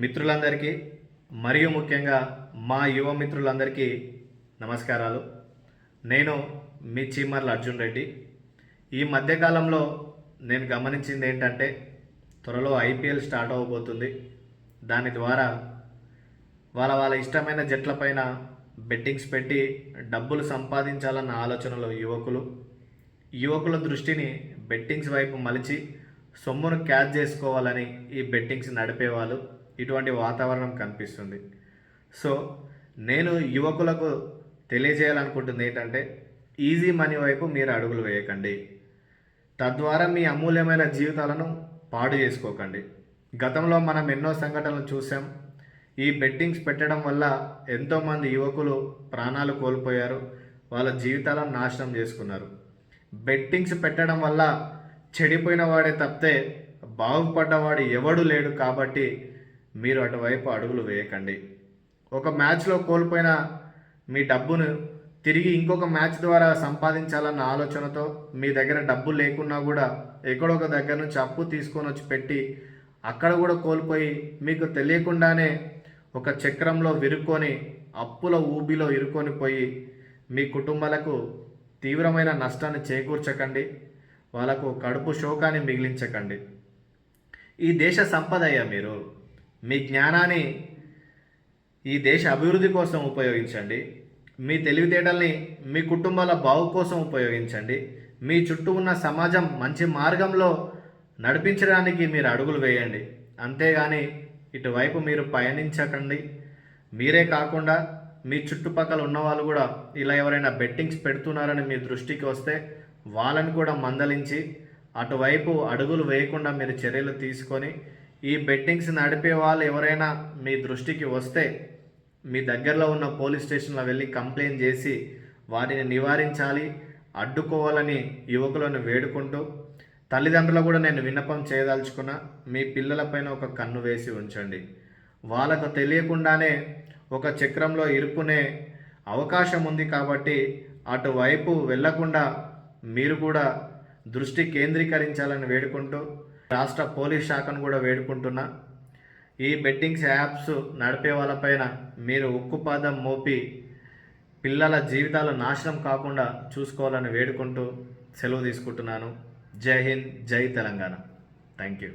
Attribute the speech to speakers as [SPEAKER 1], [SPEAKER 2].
[SPEAKER 1] మిత్రులందరికీ మరియు ముఖ్యంగా మా యువ మిత్రులందరికీ నమస్కారాలు. నేను మీ చీమర్ల అర్జున్ రెడ్డి. ఈ మధ్యకాలంలో నేను గమనించింది ఏంటంటే త్వరలో ఐపీఎల్ స్టార్ట్ అవ్వబోతుంది దాని ద్వారా వాళ్ళ వాళ్ళ ఇష్టమైన జట్లపైన బెట్టింగ్స్ పెట్టి డబ్బులు సంపాదించాలన్న ఆలోచనలో యువకులు. యువకుల దృష్టిని బెట్టింగ్స్ వైపు మలిచి సొమ్మును క్యాచ్ చేసుకోవాలని ఈ బెట్టింగ్స్ నడిపేవాళ్ళు ఇటువంటి వాతావరణం కనిపిస్తుంది. సో నేను యువకులకు తెలియజేయాలనుకుంటుంది ఏంటంటే ఈజీ మనీ వైపు మీరు అడుగులు వేయకండి. తద్వారా మీ అమూల్యమైన జీవితాలను పాడు చేసుకోకండి. గతంలో మనం ఎన్నో సంఘటనలు చూసాం ఈ బెట్టింగ్స్ పెట్టడం వల్ల ఎంతోమంది యువకులు ప్రాణాలు కోల్పోయారు. వాళ్ళ జీవితాలను నాశనం చేసుకున్నారు. బెట్టింగ్స్ పెట్టడం వల్ల చెడిపోయిన వాడే తప్పితే బాగుపడ్డవాడు ఎవడు లేడు కాబట్టి మీరు అటువైపు అడుగులు వేయకండి. ఒక మ్యాచ్లో కోల్పోయిన మీ డబ్బును తిరిగి ఇంకొక మ్యాచ్ ద్వారా సంపాదించాలన్న ఆలోచనతో మీ దగ్గర డబ్బు లేకున్నా కూడా ఎక్కడో ఒక దగ్గర నుంచి అప్పు తీసుకొని వచ్చి పెట్టి అక్కడ కూడా కోల్పోయి మీకు తెలియకుండానే ఒక చక్రంలో విరుక్కొని అప్పుల ఊబిలో ఇరుకొని పోయి మీ కుటుంబాలకు తీవ్రమైన నష్టాన్ని చేకూర్చకండి. వాళ్ళకు కడుపు శోకాన్ని మిగిలించకండి. ఈ దేశ సంపద మీరు మీ జ్ఞానాన్ని ఈ దేశ అభివృద్ధి కోసం ఉపయోగించండి. మీ తెలివితేటల్ని మీ కుటుంబాల బాగు కోసం ఉపయోగించండి. మీ చుట్టూ ఉన్న సమాజం మంచి మార్గంలో నడిపించడానికి మీరు అడుగులు వేయండి. అంతేగాని ఇటువైపు మీరు పయనించకండి. మీరే కాకుండా మీ చుట్టుపక్కల ఉన్న వాళ్ళు కూడా ఇలా ఎవరైనా బెట్టింగ్స్ పెడుతున్నారని మీ దృష్టికి వస్తే వాళ్ళని కూడా మందలించి అటువైపు అడుగులు వేయకుండా మీరు చర్యలు తీసుకొని ఈ బెట్టింగ్స్ నడిపే వాళ్ళు ఎవరైనా మీ దృష్టికి వస్తే మీ దగ్గరలో ఉన్న పోలీస్ స్టేషన్లో వెళ్ళి కంప్లైంట్ చేసి వారిని నివారించాలి అడ్డుకోవాలని యువకులను వేడుకుంటూ తల్లిదండ్రులు కూడా నేను విన్నపం చేయదలుచుకున్న మీ పిల్లలపైన ఒక కన్ను వేసి ఉంచండి. వాళ్ళకు తెలియకుండానే ఒక చక్రంలో ఇరుక్కునే అవకాశం ఉంది కాబట్టి అటువైపు వెళ్ళకుండా మీరు కూడా దృష్టి కేంద్రీకరించాలని వేడుకుంటూ రాష్ట్ర పోలీస్ శాఖను కూడా వేడుకుంటున్నా. ఈ బెట్టింగ్స్ యాప్స్ నడిపే వాళ్ళపైన మీరు ఉక్కుపాదం మోపి పిల్లల జీవితాలు నాశనం కాకుండా చూసుకోవాలని వేడుకుంటూ సెలవు తీసుకుంటున్నాను. జై హింద్ జై తెలంగాణ. Thank you